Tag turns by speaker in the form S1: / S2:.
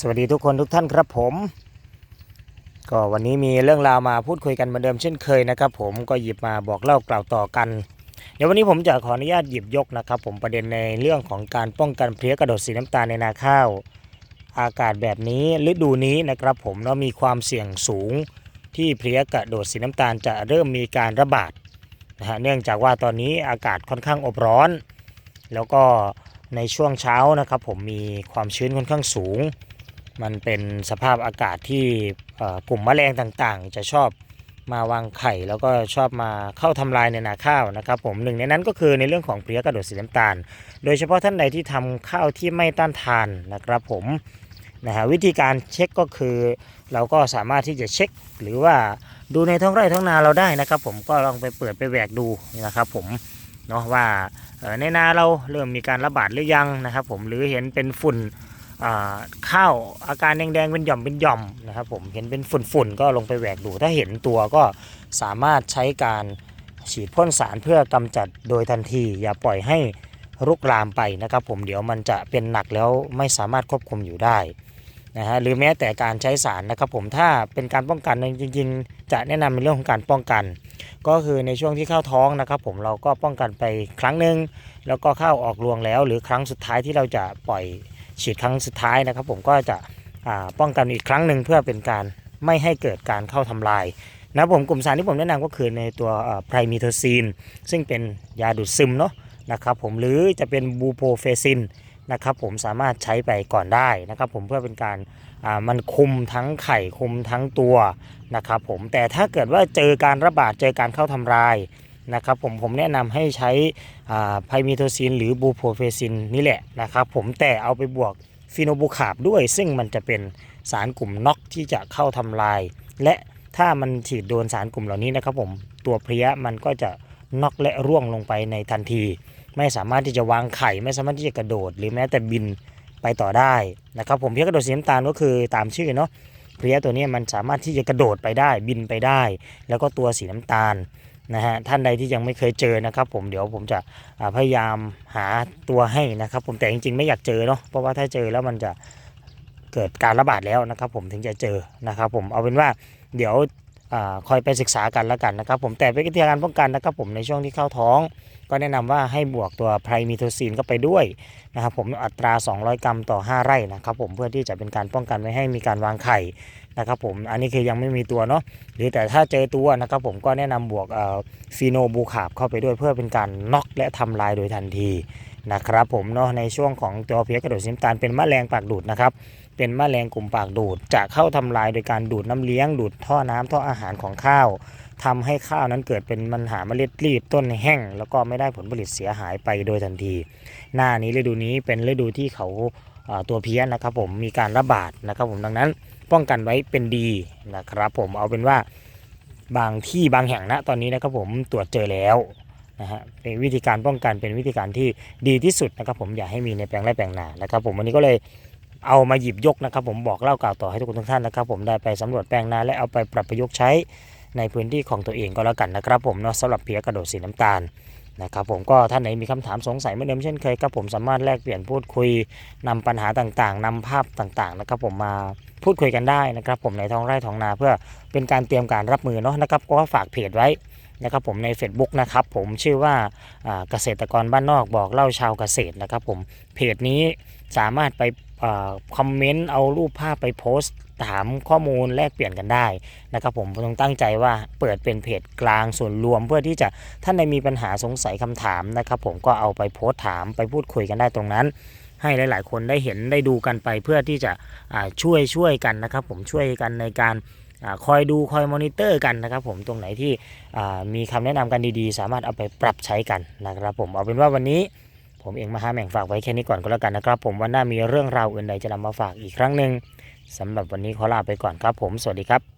S1: สวัสดีทุกคนทุกท่านครับผม ก็วันนี้มีเรื่องราวมาพูดคุยกันเหมือนเดิมเช่นเคยนะครับ ผมก็หยิบมาบอกเล่ากล่าวต่อกัน เดี๋ยววันนี้ผมจะขออนุญาตหยิบยกนะครับ ผมประเด็นในเรื่องของการป้องกันเพลี้ยกระโดดสีน้ำตาลในนาข้าว อากาศแบบนี้ฤดูนี้นะครับ ผมเนาะมีความเสี่ยงสูง ที่เพลี้ยกระโดดสีน้ำตาลจะเริ่มมีการระบาดนะฮะเนื่องจากว่าตอนนี้อากาศค่อนข้างอบร้อน แล้วก็ในช่วงเช้านะครับ ผมมีความชื้นค่อนข้างสูง มันเป็นสภาพอากาศที่กลุ่มแมลงต่างๆ จะชอบมาวางไข่แล้วก็ชอบมาเข้าทำลายในนาข้าวนะครับผมหนึ่งในนั้นก็คือในเรื่องของเพลี้ยกระโดดสีน้ำตาล โดยเฉพาะท่านใดที่ทำข้าวที่ไม่ต้านทานนะครับผมนะฮะวิธีการเช็คก็คือ เราก็สามารถที่จะเช็ค หรือว่าดูในท้องไร่ท้องนาเราได้นะครับ ผมก็ลองไปเปิดไปแหวกดูนะครับผมเนาะว่าในนาเราเริ่มมีการระบาดหรือยังนะครับ ผมหรือเห็นเป็นฝุ่น ข้าวอาการแดงๆเป็นหย่อมเป็นหย่อมนะครับผมเห็นเป็นฝุ่นๆก็ลงไปแหวกดู ถ้าเห็นตัวก็สามารถใช้การฉีดพ่นสารเพื่อกำจัดโดยทันที อย่าปล่อยให้รุกรามไปนะครับ ผมเดี๋ยวมันจะเป็นหนักแล้วไม่สามารถควบคุมอยู่ได้นะฮะหรือแม้แต่การใช้สารนะครับผมถ้าเป็นการป้องกันจริง ๆ จะแนะนำในเรื่องของการป้องกัน ก็คือในช่วงที่เข้าท้องนะครับ ผมเราก็ป้องกันไปครั้งหนึ่งแล้วก็เข้าออกรวงแล้ว หรือครั้งสุดท้ายที่เราจะปล่อย ฉีดครั้งสุดท้ายนะครับ ผมก็จะป้องกันอีกครั้งหนึ่งเพื่อเป็นการไม่ให้เกิดการเข้าทำลายนะผมกลุ่มสารที่ผมแนะนำก็คือในตัวไพรมิโทซีน ซึ่งเป็นยาดูดซึมเนาะนะครับผมหรือจะเป็นบูโพเฟซินนะครับผมสามารถใช้ไปก่อนได้นะครับผมเพื่อเป็นการมันคุมทั้งไข่คุมทั้งตัวนะครับผมแต่ถ้าเกิดว่าเจอการระบาดเจอการเข้าทำลาย นะครับผมผมแนะนำให้ใช้ไพมิโทซิน หรือบูโพเฟซินนี่แหละนะครับ ผมแต่เอาไปบวกฟีโนบูคาบด้วย ซึ่งมันจะเป็นสารกลุ่มน็อกที่จะเข้าทำลาย และถ้ามันฉีดโดนสารกลุ่มเหล่านี้นะครับผมตัวเพลี้ยมันก็จะน็อกและร่วงลงไปในทันที ไม่สามารถที่จะวางไข่ ไม่สามารถที่จะกระโดด หรือแม้แต่บินไปต่อได้นะครับผมเพลี้ยกระโดดสีน้ำตาลก็คือตามชื่อเนาะเพลี้ยตัวนี้มันสามารถที่จะกระโดดไปได้บินไปได้ แล้วก็ตัวสีน้ำตาล นะฮะท่านใดที่ยังไม่เคยเจอนะครับผมเดี๋ยวผมจะพยายามหาตัวให้นะครับ ผมแต่จริงๆไม่อยากเจอเนาะเพราะว่าถ้าเจอแล้วมันจะเกิดการระบาดแล้วนะครับ ผมถึงจะเจอนะครับ ผมเอาเป็นว่าเดี๋ยว คอยไปศึกษากันแล้วกันนะครับผมแต่วิธีการป้องกันนะครับผมในช่วงที่เข้าท้อง ก็แนะนำว่าให้บวกตัวไพรมิโทซีนเข้าไปด้วยนะครับผมอัตรา 200 กรัมต่อ 5 ไร่นะครับผมเพื่อที่จะเป็นการป้องกันไม่ให้มีการวางไข่นะครับผมอันนี้คือยังไม่มีตัวเนาะหรือแต่ถ้าเจอตัวนะครับผมก็แนะนำบวกฟีโนบูคาบเข้าไปด้วยเพื่อเป็นการน็อกและทำลายโดยทันที นะครับผมเนาะในช่วงของตัวเพี้ยกระโดดสีน้ำตาลเป็นแมลงปากดูดนะครับเป็นแมลงกลุ่มปากดูด จะเข้าทำลายโดยการดูดน้ำเลี้ยงดูดท่อน้ำท่ออาหารของข้าวทำให้ข้าวนั้นเกิดเป็นปัญหาเมล็ดรีบต้นแห้ง แล้วก็ไม่ได้ผลผลิตเสียหายไปโดยทันที หน้านี้ฤดูนี้เป็นฤดูที่เขาตัวเพี้ยนะครับผมมีการระบาดนะครับผมดังนั้นป้องกันไว้เป็นดีนะครับผมเอาเป็นว่าบางที่บางแห่งนะตอนนี้นะครับผมตรวจเจอแล้ว นะฮะเป็นวิธีการป้องกันเป็นวิธีการที่ดีที่สุดนะครับผมอย่าให้มีในแปลงไร่แปลงนานะครับผมวันนี้ก็เลยเอามาหยิบยกนะครับ ผมบอกเล่ากล่าวต่อให้ทุกคนทุกท่านนะครับ ผมได้ไปสำรวจแปลงนาและเอาไปปรับประยุกต์ใช้ในพื้นที่ของตัวเองก็แล้วกันนะครับ ผมเนาะสำหรับเพียกระโดดสีน้ำตาลนะครับผมก็ท่านไหนมีคำถามสงสัยเหมือนเดิมเช่นเคยครับผมสามารถแลกเปลี่ยนพูดคุยนำปัญหาต่างๆนำภาพต่างๆนะครับผมมาพูดคุยกันได้นะครับ ผมในท้องไร่ท้องนาเพื่อเป็นการเตรียมการรับมือเนาะนะครับก็ฝากเพจไว้ นะครับผมใน Facebook นะครับผมชื่อว่าเกษตรกรบ้านนอกบอกเล่าชาวเกษตรนะครับผมเพจนี้สามารถไปอคอมเมนต์เอารูปภาพไปโพสต์ถามข้อมูลแลกเปลี่ยนกันได้นะครับผมผมต้องตั้งใจว่าเปิดเป็นเพจกลางส่วนรวม เพื่อที่จะท่านใดมีปัญหาสงสัยคำถามนะครับผมก็เอาไปโพสต์ถามไปพูดคุยกันได้ตรงนั้น ให้หลาย ๆ คนได้เห็นได้ดูกันไปเพื่อที่จะช่วยช่วยกันนะครับผมช่วยกันในการ คอยดูคอยมอนิเตอร์กันนะครับผมตรงไหนที่มีคำแนะนำกันดีๆ สามารถเอาไปปรับใช้กันนะครับผมเอาเป็นว่าวันนี้ผมเองมาหาแม่งฝากไว้แค่นี้ก่อนก็แล้วกันนะครับผมวันหน้ามีเรื่องราวอื่นใดจะนำมาฝากอีกครั้งหนึ่งสำหรับวันนี้ขอลาไปก่อนครับผมสวัสดีครับ